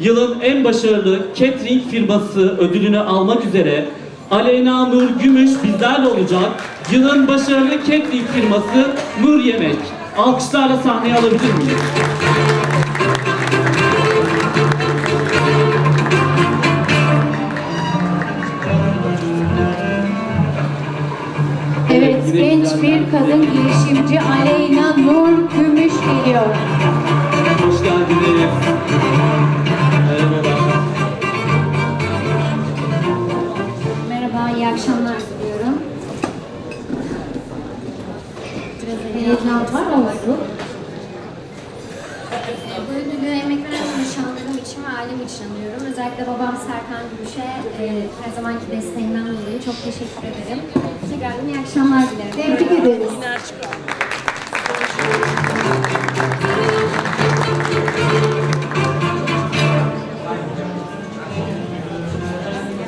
yılın en başarılı catering firması ödülünü almak üzere Aleyna Nur Gümüş bizlerle olacak. Yılın başarılı catering firması Nur Yemek. Alkışlarla sahneye alabilir miyiz? Evet, genç bir kadın girişimci Aleyna Nur Gümüş geliyor. İyi akşamlar diliyorum. Heyecan var oldu. Bu ödülü emek veren çalışanlarım için ve ailem için alıyorum. Özellikle babam Serkan Gümüş'e e, her zamanki desteğinden dolayı çok teşekkür ederim. Tekrardan iyi akşamlar dilerim. Tebrik ederiz.